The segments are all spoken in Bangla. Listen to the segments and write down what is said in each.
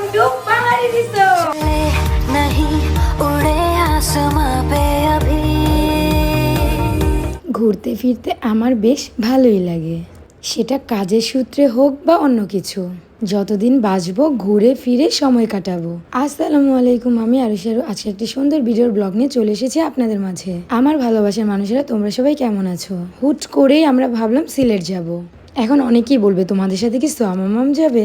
টু পাহাড়ি রিসোর্ট चले नहीं उड़े आसमां पे अभी ঘুরতে ফিরতে আমার বেশ ভালোই লাগে সেটা কাজের সূত্রে হোক বা অন্য কিছু যতদিন বাঁচবো ঘুরে ফিরে সময় কাটাবো আসসালামু আলাইকুম আমি আরুষারু আজকে একটি সুন্দর ভিডিওর ব্লগ নিয়ে চলে এসেছি আপনাদের মাঝে আমার ভালোবাসার মানুষেরা তোমরা সবাই কেমন আছো হুট করেই আমরা ভাবলাম সিলেট যাব এখন অনেকেই বলবে তোমাদের সাথে কি সোয়ামাম যাবে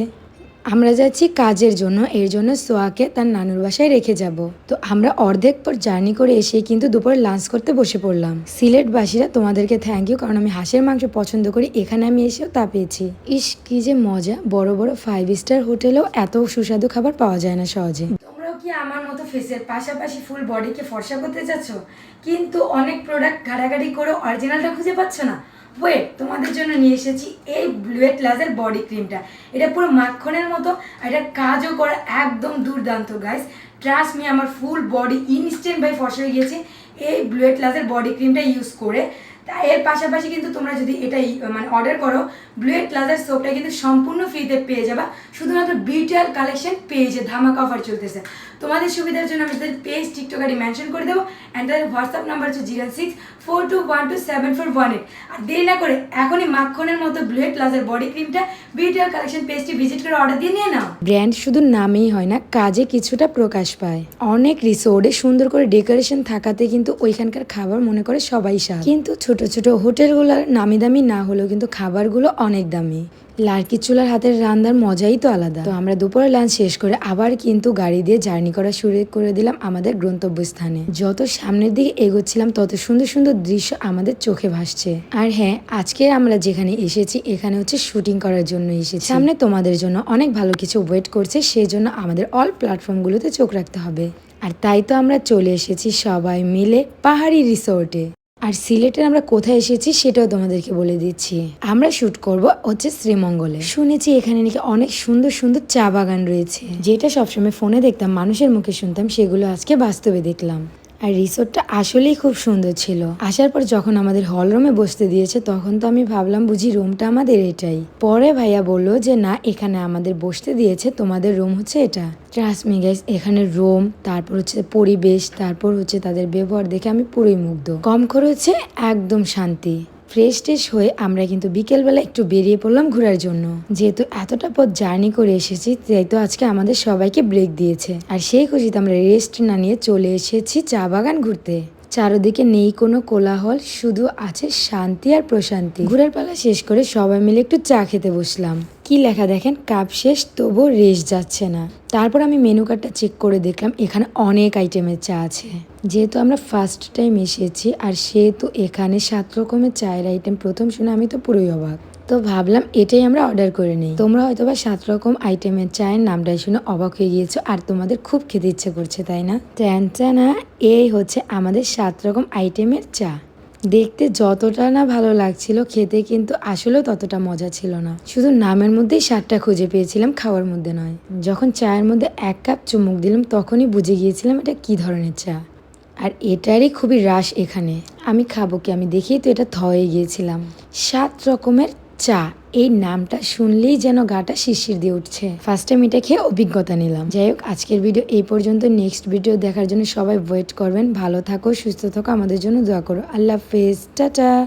আমরা যাচ্ছি কাজের জন্য, এর জন্য সোয়াকে তার নানুর বাসায় রেখে যাব। তো আমরা অর্ধেক পর জার্নি করে এসে কিন্তু দুপুরে লাঞ্চ করতে বসে পড়লাম। সিলেটবাসীরা তোমাদেরকে থ্যাংক ইউ কারণ আমি হাঁসের মাংস পছন্দ করি, এখানে আমি এসেও তা পেয়েছি। ইস, কি যে মজা! বড় বড় ফাইভ স্টার হোটেলেও এত সুস্বাদু খাবার পাওয়া যায় না সহজে। কি আমার মতো ফেসের পাশাপাশি ফুল বডিকে ফর্সা করতে চাচ্ছ? কিন্তু অনেক প্রোডাক্ট ঘাটাঘাটি করে অরিজিনালটা খুঁজে পাচ্ছ না। ওয়েট তোমাদের জন্য নিয়ে এসেছি এই ব্লুয়েট লাজের বডি ক্রিমটা এটা পুরো মাখনের মতো এটা কাজও করে একদম দুর্দান্ত গাইস ট্রাস্ট মি আমার ফুল বডি ইনস্ট্যান্ট বাই ফসে গিয়েছে এই ব্লুয়েট লাজের বডি ক্রিমটা ইউজ করে। এর পাশাপাশি কিন্তু তোমরা যদি এটা ই- মানে অর্ডার করো ব্লুয়েট লাজার সোপটা কিন্তু সম্পূর্ণ ফ্রিতে পেয়ে যাবা। শুধুমাত্র বিটিআর কালেকশন পেয়েছে ধামাকা অফার চলতেছে। তোমাদের সুবিধার জন্য আমি তাদের পেজ টিকটক আইডি মেনশন করে দেবো অ্যান্ড তাদের হোয়াটসঅ্যাপ নাম্বার হচ্ছে zero six four two one two seven four one eight আর দেরি না করে এখনই মাখনের মতো ব্লুয়েট প্লাজার বডি ক্রিমটা বিটিআর কালেকশন পেজটি ভিজিট করে অর্ডার দিয়ে নিয়ে নাও। ব্র্যান্ড শুধু নামেই হয় না, কাজে কিছুটা প্রকাশ পায়। অনেক রিসোর্টে সুন্দর করে ডেকোরেশন থাকাতে কিন্তু ওইখানকার খাবার মনে করে সবাই স্বাদ। কিন্তু ছোট ছোট ছোট হোটেলগুলোর নামি দামি না হলেও কিন্তু খাবারগুলো অনেক দামি। লার্কি চুলার হাতের রান্নার মজাই তো আলাদা। তো আমরা দুপুরে লাঞ্চ শেষ করে আবার কিন্তু গাড়ি দিয়ে জার্নি করা শুরু করে দিলাম আমাদের গন্তব্যস্থানে। যত সামনের দিকে এগোচ্ছিলাম তত সুন্দর সুন্দর দৃশ্য আমাদের চোখে ভাসছে। আর হ্যাঁ আজকে আমরা যেখানে এসেছি এখানে হচ্ছে শুটিং করার জন্য এসেছি। সামনে তোমাদের জন্য অনেক ভালো কিছু ওয়েট করছে সেই জন্য আমাদের অল প্ল্যাটফর্মগুলোতে চোখ রাখতে হবে। আর তাই তো আমরা চলে এসেছি সবাই মিলে পাহাড়ি রিসোর্টে আর সিলেটের আমরা কোথায় এসেছি সেটাও তোমাদেরকে বলে দিচ্ছি। আমরা শুট করব হচ্ছে শ্রীমঙ্গলে। শুনেছি এখানে নাকি অনেক সুন্দর সুন্দর চা বাগান রয়েছে। যেটা সবসময় ফোনে দেখতাম, মানুষের মুখে শুনতাম, সেগুলো আজকে বাস্তবে দেখলাম। আর রিসোর্টটা আসলেই খুব সুন্দর ছিল। আসার পর যখন আমাদের হল রুমে বসতে দিয়েছে, তখন তো আমি ভাবলাম বুঝি রুমটা আমাদের এটাই। পরে ভাইয়া বলল যে, না, এখানে আমাদের বসতে দিয়েছে, তোমাদের রুম হচ্ছে এটা। ট্রাস্ট গাইস এখানে রুম, তারপর হচ্ছে পরিবেশ, তারপর হচ্ছে তাদের ব্যবহার দেখে আমি পুরোই মুগ্ধ। কম খরচে একদম শান্তি। ফ্রেশ টেশ হয়ে আমরা কিন্তু বিকেলবেলা একটু বেরিয়ে পড়লাম ঘোরার জন্য। যেহেতু এতটা পথ জার্নি করে এসেছি, তাই তো আজকে আমাদের সবাইকে ব্রেক দিয়েছে। আর সেই খুশিতে আমরা রেস্ট না নিয়ে চলে এসেছি চা বাগান ঘুরতে। চারদিকে নেই কোনো কোলাহল, শুধু আছে শান্তি আর প্রশান্তি। ঘুরের পালা শেষ করে সবাই মিলে একটু চা খেতে বসলাম। কি লেখা দেখেন? কাপ শেষ তবু রেস যাচ্ছে না। তারপর আমি মেনু কার্ডটা চেক করে দেখলাম, এখানে অনেক আইটেমের চা আছে। যেহেতু আমরা ফার্স্ট টাইম এসেছি, আর সেহেতু এখানে সাত রকমের চায়ের আইটেম প্রথম শুনে আমি তো পুরোই অবাক। তো ভাবলাম এটাই আমরা অর্ডার করে নিই। তোমরা হয়তো বা সাত রকম আইটেমের চায়ের নামটাই শুনে অবাক হয়ে গিয়েছো, আর তোমাদের খুব খেতে ইচ্ছে করছে, তাই না? না এই হচ্ছে আমাদের সাত রকম আইটেমের চা। দেখতে যতটা না ভালো লাগছিল, খেতে কিন্তু আসলেও ততটা মজা ছিল না। শুধু নামের মধ্যেই স্বাদটা খুঁজে পেয়েছিলাম, খাওয়ার মধ্যে নয়। যখন চায়ের মধ্যে এক কাপ চুমুক দিলাম, তখনই বুঝে গিয়েছিলাম এটা কি ধরনের চা। আর এটারই খুবই রাশ এখানে। আমি খাব কি? আমি দেখেই তো এটা থয়ে গিয়েছিলাম। সাত রকমের চা এই নামটা শুনলেই যেন গাটা শিশির দিয়ে উঠছে। ফার্স্ট টাইম এটা খেয়ে অভিজ্ঞতা নিলাম। যাই হোক, আজকের ভিডিও এই পর্যন্ত। নেক্সট ভিডিও দেখার জন্য সবাই ওয়েট করবেন। ভালো থাকো, সুস্থ থাকো, আমাদের জন্য দোয়া করো। আল্লাহ হাফেজ। টাটা।